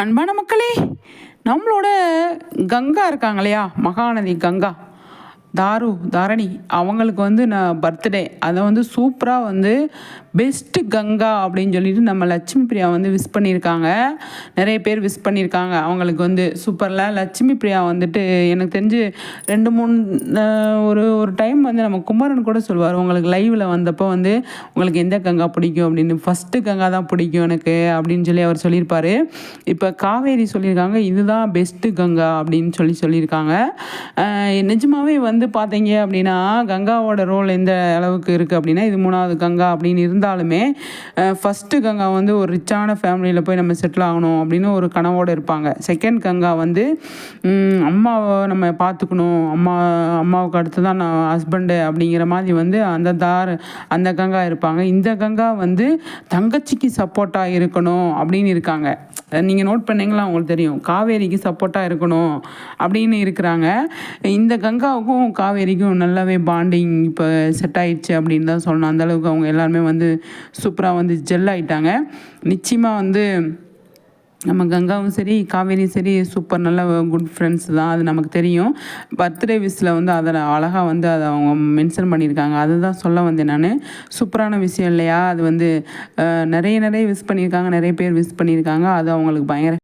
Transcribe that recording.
அன்பான மக்களே நம்மளோட கங்கா இருக்காங்க இல்லையா மகாநதி கங்கா. தாரு தாரணி அவங்களுக்கு வந்து நான் பர்த்டே அதை வந்து சூப்பராக வந்து பெஸ்ட்டு கங்கா அப்படின்னு சொல்லிட்டு நம்ம லட்சுமி பிரியா வந்து விஷ் பண்ணியிருக்காங்க. நிறைய பேர் விஷ் பண்ணியிருக்காங்க. அவங்களுக்கு வந்து சூப்பரில் லட்சுமி பிரியா வந்துட்டு எனக்கு தெரிஞ்சு ரெண்டு மூணு ஒரு ஒரு டைம் வந்து நம்ம குமரன் கூட சொல்லுவார். உங்களுக்கு லைவில் வந்தப்போ வந்து உங்களுக்கு எந்த கங்கா பிடிக்கும்? அப்படின்னு. ஃபஸ்ட்டு கங்கா தான் பிடிக்கும் எனக்கு அப்படின்னு சொல்லி அவர் சொல்லியிருப்பார். இப்போ காவேரி சொல்லியிருக்காங்க. இதுதான் பெஸ்ட்டு கங்கா அப்படின்னு சொல்லி சொல்லியிருக்காங்க. நிஜமாகவே வந்து வந்து பார்த்தீங்க அப்படின்னா கங்காவோட ரோல் எந்த அளவுக்கு இருக்குது அப்படின்னா இது மூணாவது கங்கா அப்படின்னு இருந்தாலுமே ஃபஸ்ட்டு கங்கா வந்து ஒரு ரிச்சான ஃபேமிலியில் போய் நம்ம செட்டில் ஆகணும் அப்படின்னு ஒரு கனவோடு இருப்பாங்க. செகண்ட் கங்கா வந்து அம்மாவை நம்ம பார்த்துக்கணும். அம்மா அம்மாவுக்கு அடுத்து தான் நான் ஹஸ்பண்டு அப்படிங்கிற மாதிரி வந்து அந்த தார் அந்த கங்கா இருப்பாங்க. இந்த கங்கா வந்து தங்கச்சிக்கு சப்போர்ட்டாக இருக்கணும் அப்படின்னு இருக்காங்க. நீங்கள் நோட் பண்ணீங்களா? உங்களுக்கு தெரியும். காவேரிக்கு சப்போர்ட்டாக இருக்கணும் அப்படின்னு இருக்கிறாங்க. இந்த கங்காவுக்கும் காவேரிக்கும் நல்லாவே பாண்டிங் இப்போ செட் ஆயிடுச்சு அப்படின்னு தான் சொல்லணும். அந்தளவுக்கு அவங்க எல்லாருமே வந்து சூப்பராக வந்து ஜெல் ஆயிட்டாங்க. நிச்சயமாக வந்து நம்ம கங்காவும் சரி காவேரியும் சரி சூப்பர் நல்ல குட் ஃப்ரெண்ட்ஸ் தான். அது நமக்கு தெரியும். பர்த்டே விஸில் வந்து அதை அழகாக வந்து அதை அவங்க மென்ஷன் பண்ணியிருக்காங்க. அதுதான் சொல்ல வந்தேன் நான். சூப்பரான விஷயம் இல்லையா? அது வந்து நிறைய நிறைய விஷ் பண்ணியிருக்காங்க. நிறைய பேர் விஷ் பண்ணியிருக்காங்க. அது அவங்களுக்கு பயங்கர